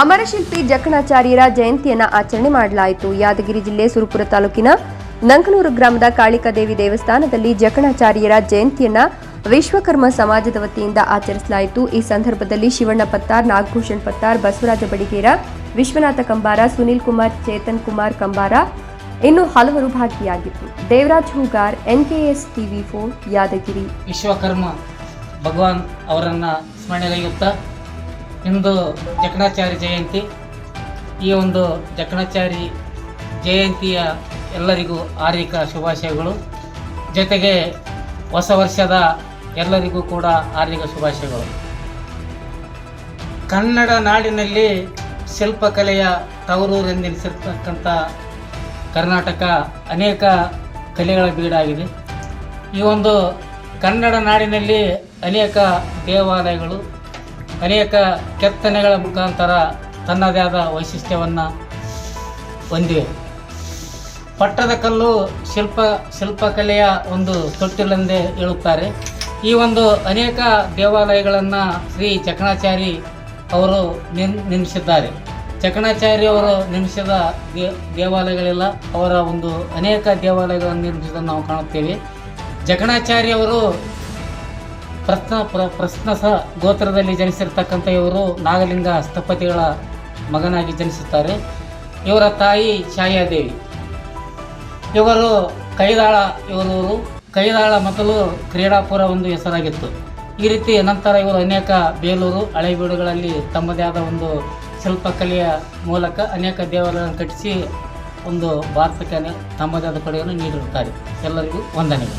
ಅಮರಶಿಲ್ಪಿ ಜಕಣಾಚಾರ್ಯರ ಜಯಂತಿಯನ್ನ ಆಚರಣೆ ಮಾಡಲಾಯಿತು. ಯಾದಗಿರಿ ಜಿಲ್ಲೆ ಸುರಪುರ ತಾಲೂಕಿನ ನಂಕನೂರು ಗ್ರಾಮದ ಕಾಳಿಕಾದೇವಿ ದೇವಸ್ಥಾನದಲ್ಲಿ ಜಕಣಾಚಾರ್ಯರ ಜಯಂತಿಯನ್ನ ವಿಶ್ವಕರ್ಮ ಸಮಾಜದ ವತಿಯಿಂದ ಆಚರಿಸಲಾಯಿತು. ಈ ಸಂದರ್ಭದಲ್ಲಿ ಶಿವಣ್ಣ ಪತ್ತಾರ್, ನಾಗಭೂಷಣ್ ಪತ್ತಾರ್, ಬಸವರಾಜ ಬಡಿಗೇರ, ವಿಶ್ವನಾಥ ಕಂಬಾರ, ಸುನೀಲ್ ಕುಮಾರ್, ಚೇತನ್ ಕುಮಾರ್ ಕಂಬಾರ ಇನ್ನು ಹಲವರು ಭಾಗಿಯಾಗಿತ್ತು Devaraj Hoogar NKS TV four, Yadgiri. Vishwakarma ಭಗವಾನ್ ಅವರನ್ನ ಸ್ಮರಣೆಗೈಯುತ್ತಾ ಇಂದು ಜಕಣಾಚಾರಿ ಜಯಂತಿ. ಈ ಒಂದು ಜಕಣಾಚಾರಿ ಜಯಂತಿಯ ಎಲ್ಲರಿಗೂ ಹಾರ್ದಿಕ ಶುಭಾಶಯಗಳು. ಜೊತೆಗೆ ಹೊಸ ವರ್ಷದ ಎಲ್ಲರಿಗೂ ಕೂಡ ಹಾರ್ದಿಕ ಶುಭಾಶಯಗಳು. ಕನ್ನಡ ನಾಡಿನಲ್ಲಿ ಶಿಲ್ಪಕಲೆಯ ತವರೂರೆಂದೆನಿಸಿರ್ತಕ್ಕಂಥ ಕರ್ನಾಟಕ ಅನೇಕ ಕಲೆಗಳ ಬೀಡಾಗಿದೆ. ಈ ಒಂದು ಕನ್ನಡ ನಾಡಿನಲ್ಲಿ ಅನೇಕ ದೇವಾಲಯಗಳು ಅನೇಕ ಕೆತ್ತನೆಗಳ ಮುಖಾಂತರ ತನ್ನದೇ ಆದ ವೈಶಿಷ್ಟ್ಯವನ್ನು ಹೊಂದಿವೆ. ಪಟ್ಟದಕಲ್ಲು ಶಿಲ್ಪ, ಶಿಲ್ಪಕಲೆಯ ಒಂದು ತೊಟ್ಟಿಲೆಂದೇ ಹೇಳುತ್ತಾರೆ. ಈ ಒಂದು ಅನೇಕ ದೇವಾಲಯಗಳನ್ನು ಶ್ರೀ ಚಕಣಾಚಾರಿ ಅವರು ನಿರ್ಮಿಸಿದ್ದಾರೆ. ಚಕಣಾಚಾರ್ಯ ಅವರು ನಿರ್ಮಿಸಿದ ದೇವಾಲಯಗಳೆಲ್ಲ. ಅವರ ಒಂದು ಅನೇಕ ದೇವಾಲಯಗಳನ್ನು ನಿರ್ಮಿಸಿದ್ದನ್ನು ನಾವು ಕಾಣುತ್ತೇವೆ. ಜಕಣಾಚಾರ್ಯ ಅವರು ಪ್ರಶ್ನ ಪ್ರ ಪ್ರಶ್ನಸ ಗೋತ್ರದಲ್ಲಿ ಜನಿಸಿರ್ತಕ್ಕಂಥ ಇವರು ನಾಗಲಿಂಗ ಸ್ಥಪತಿಗಳ ಮಗನಾಗಿ ಜನಿಸುತ್ತಾರೆ. ಇವರ ತಾಯಿ ಛಾಯಾದೇವಿ ಇವರು ಕೈದಾಳ ಇವರವರು ಕೈದಾಳ ಮೊದಲು ಕ್ರೀಡಾಪುರ ಒಂದು ಹೆಸರಾಗಿತ್ತು. ಈ ರೀತಿ ನಂತರ ಇವರು ಅನೇಕ ಬೇಲೂರು, ಹಳೆಬೀಡುಗಳಲ್ಲಿ ತಮ್ಮದೇ ಆದ ಒಂದು ಶಿಲ್ಪಕಲೆಯ ಮೂಲಕ ಅನೇಕ ದೇವಾಲಯಗಳನ್ನು ಕಟ್ಟಿಸಿ ಒಂದು ಭಾರತಕ್ಕೆ ತಮ್ಮದೇ ಆದ ಕೊಡುಗೆಯನ್ನು ನೀಡಿರುತ್ತಾರೆ. ಎಲ್ಲರಿಗೂ ವಂದನೆಗಳು.